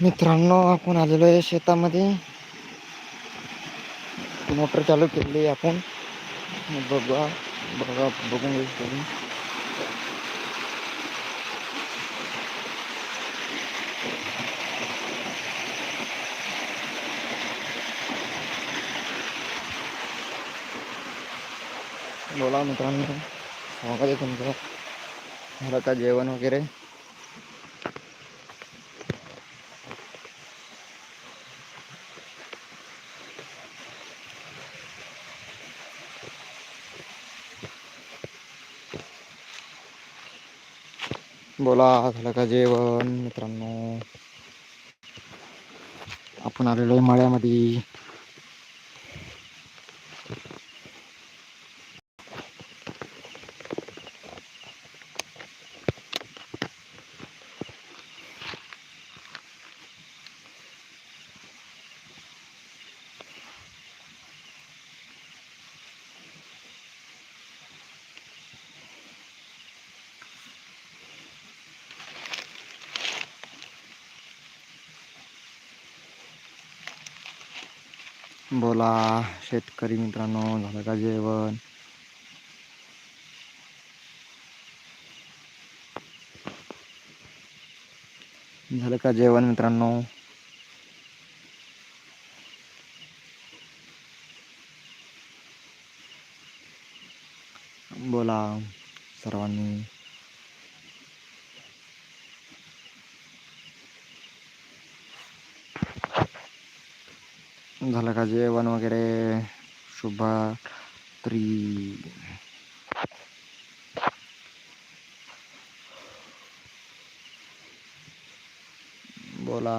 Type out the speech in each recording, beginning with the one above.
मित्रांनो आपण आलेलो आहे शेतामध्ये. मोटर चालू केली आपण. बघा बघा बघून घेऊ बोला मित्रांनो स्वागत आहे तुमचं. झालं का जेवण वगैरे? बोला झालं का जेवण मित्रांनो? आपण आलेलो आहे मळ्यामध्ये. बोला शेतकरी मित्रांनो झालं का जेवण? झालं का जेवण मित्रांनो? बोला सर्वांनी. झालं का जेवण वगैरे शुभरात्री बोला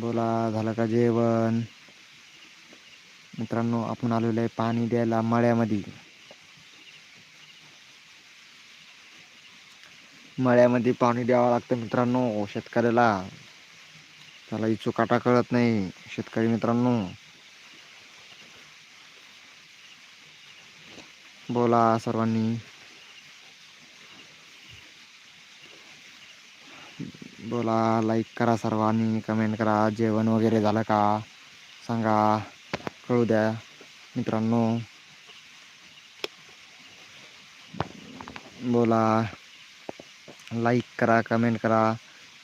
बोला झालं का जेवण मित्रांनो आपण आलेलो आहे पाणी द्यायला मळ्यामध्ये. मळ्यामध्ये पाणी द्यावं लागतं मित्रांनो शेतकऱ्याला. त्याला इचू काटा कळत नाही शेतकरी मित्रांनो. बोला सर्वांनी. बोला लाईक करा सर्वांनी कमेंट करा. जेवण वगैरे झालं का? सांगा. कळू द्या मित्रांनो बोला लाईक करा कमेंट करा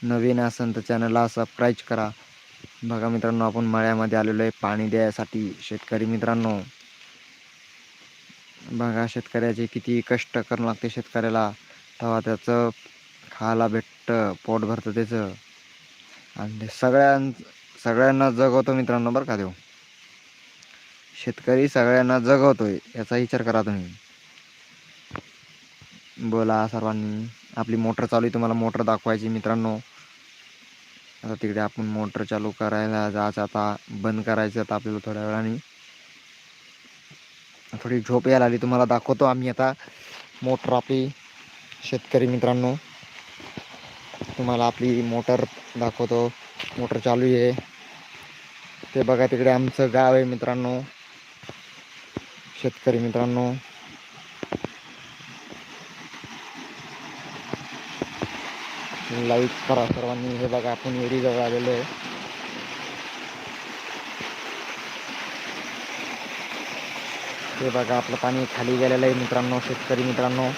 नवीन असेल तर चॅनलला सबस्क्राईब करा बघा मित्रांनो आपण मळ्यामध्ये आलेलो आहे पाणी द्यायसाठी शेतकरी मित्रांनो बघा शेतकऱ्याचे किती कष्ट करणं लागते शेतकऱ्याला तेव्हा त्याचं खायला भेटतं पोट भरतं त्याचं आणि सगळ्यां सगळ्यांना जगवतो मित्रांनो बरं का देऊ शेतकरी सगळ्यांना जगवतोय याचा विचार करा तुम्ही. बोला सर्वांनी आपली मोटर चालू आहे तुम्हाला मोटर दाखवायची मित्रांनो. आता तिकडे आपण मोटर चालू करायला जायचं आता बंद करायचं आता आपल्याला थोड्या वेळाने थोडी झोप यायला आली तुम्हाला दाखवतो आम्ही आता मोटर आपली. शेतकरी मित्रांनो तुम्हाला आपली मोटर दाखवतो मोटर चालू आहे. ते बघा तिकडे आमचं गाव आहे मित्रांनो. शेतकरी मित्रांनो. लाईक करा सर्वांनी. हे बघा, आपण जवळ आलेलो आहे. हे बघा खाली गेलेलं आहे मित्रांनो, शेतकरी मित्रांनो.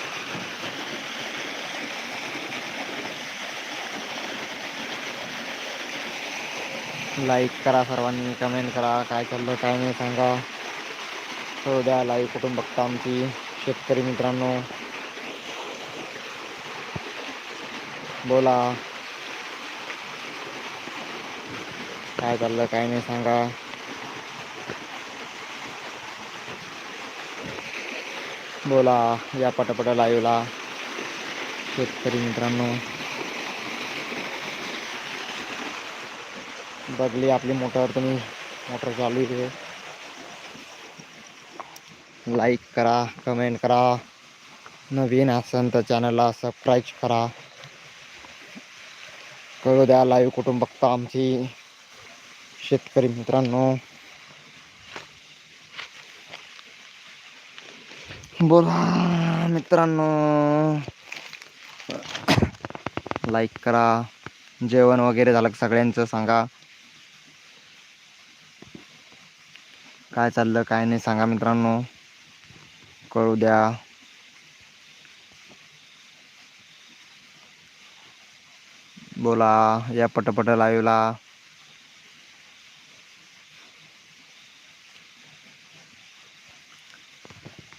लाईक करा सर्वांनी कमेंट करा, काय चाललं, काय नाही, सांगा. हो द्या लाईव्ह कुठून बघता आमची शेतकरी मित्रांनो. बोला. काय चाललं काय नाही सांगा. बोला या पटापटा लाईव्हला शेतकरी मित्रांनो. बघली आपली मोटर तुम्ही मोटर चालू आहे. लाईक करा कमेंट करा. नवीन असेल तर चॅनलला सबस्क्राईब करा. कळू द्या लाईव्ह कुठून बघता आमची शेतकरी मित्रांनो. बोला मित्रांनो. लाईक करा. जेवण वगैरे झालं सगळ्यांचं सांगा. काय चाललं काय नाही सांगा मित्रांनो. कळू द्या. बोला या पटपट लाईव्हला.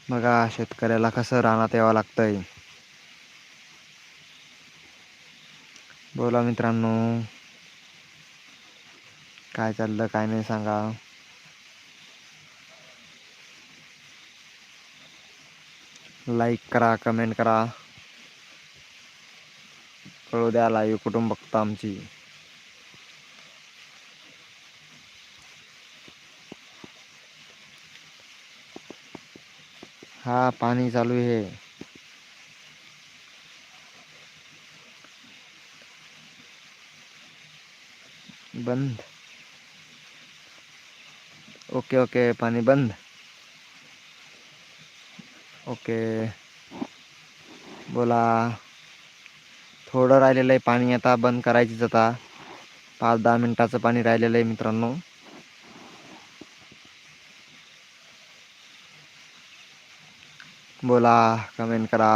बघा शेतकऱ्याला कसं रानात यावं लागतंय. बोला मित्रांनो काय चाललं काय नाही सांगा. लाईक करा कमेंट करा. कळू द्या लाईव्ह कुटुंब बघता आमची. हा पाणी चालू आहे. बंद. ओके ओके पाणी बंद. ओके. बोला. थोडं राहिलेलं आहे पाणी आता बंद करायचीच आता. पाच दहा मिनटाचं पाणी राहिलेलं आहे मित्रांनो. बोला कमेंट करा.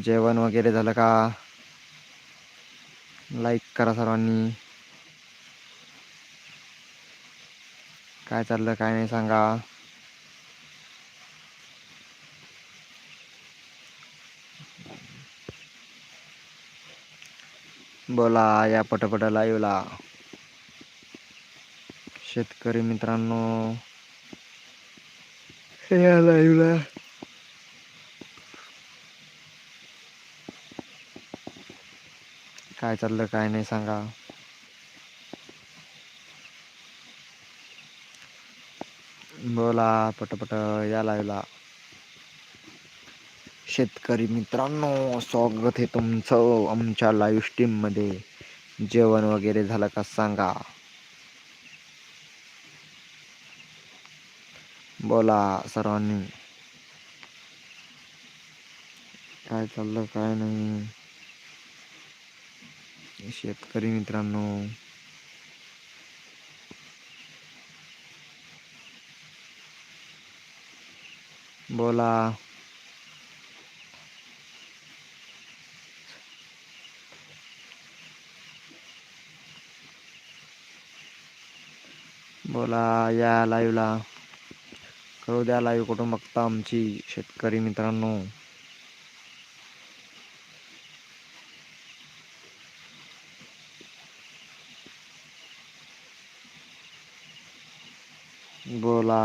जेवण वगैरे झालं का? लाईक करा सर्वांनी. काय चाललं काय नाही सांगा. बोला या पटपट लाईव्हला शेतकरी मित्रांनो. या लाईव्हला काय चाललं काय नाही सांगा. बोला पटपट या लाईव्हला शेतकरी मित्रांनो स्वागत आहे तुमचं आमच्या लाईव्ह स्ट्रीममध्ये जेवण वगैरे झालं का सांगा. बोला सर्वांनी. काय चाललं काय नाही. शेतकरी मित्रांनो. बोला. बोला या लाईव्हला करू द्या लाईव्ह कुठून बघता आमची शेतकरी मित्रांनो. बोला.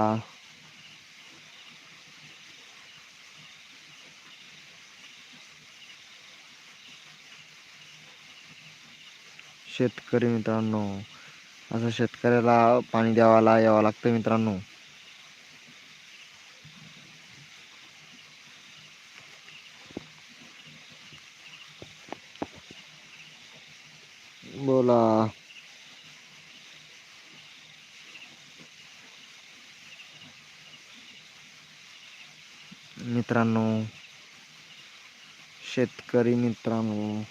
शेतकरी मित्रांनो असं शेतकऱ्याला पाणी द्यावाला यावं लागतं मित्रांनो. बोला. मित्रांनो शेतकरी मित्रांनो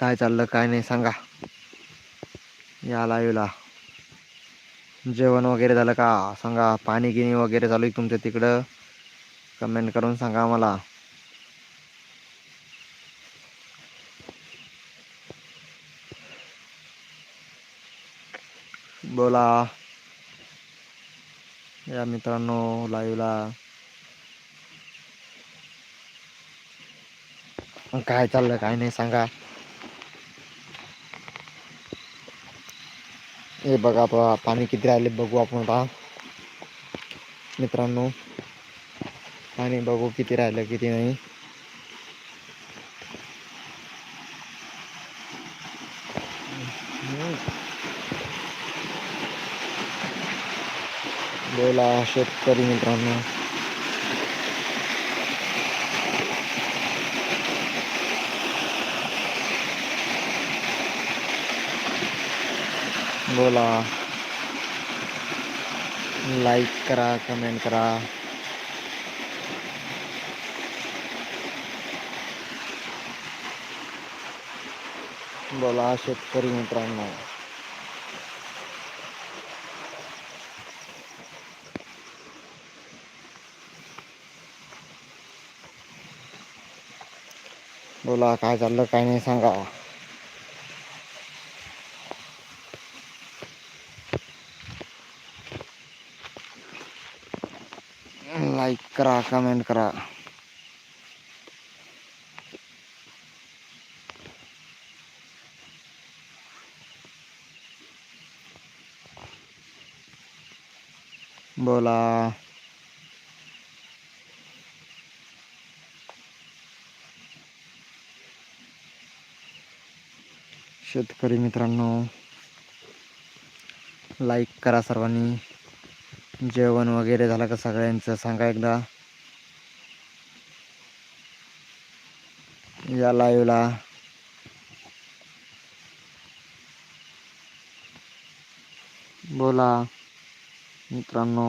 काय चाललं काय नाही सांगा. या लाईव्हला जेवण वगैरे झालं का? सांगा. पाणी गिनी वगैरे चालू आहे तुमच्या तिकडं? कमेंट करून सांगा मला बोला. या मित्रांनो लाईव्हला काय चाललं काय नाही सांगा. हे बघा आता पाणी किती राहिले बघू आपण आता. मित्रांनो पाणी बघू किती राहिलं किती नाही. बोला शेतकरी मित्रांनो. बोला. लाईक करा कमेंट करा. बोला शेतकरी मित्रांनो. बोला काय चाललं काय नाही सांगा. लाईक करा कमेंट करा बोला शेतकरी मित्रांनो लाईक करा सर्वांनी. जेवण वगैरे झालं का सगळ्यांचं? सांगा एकदा. या लाईव्हला बोला मित्रांनो.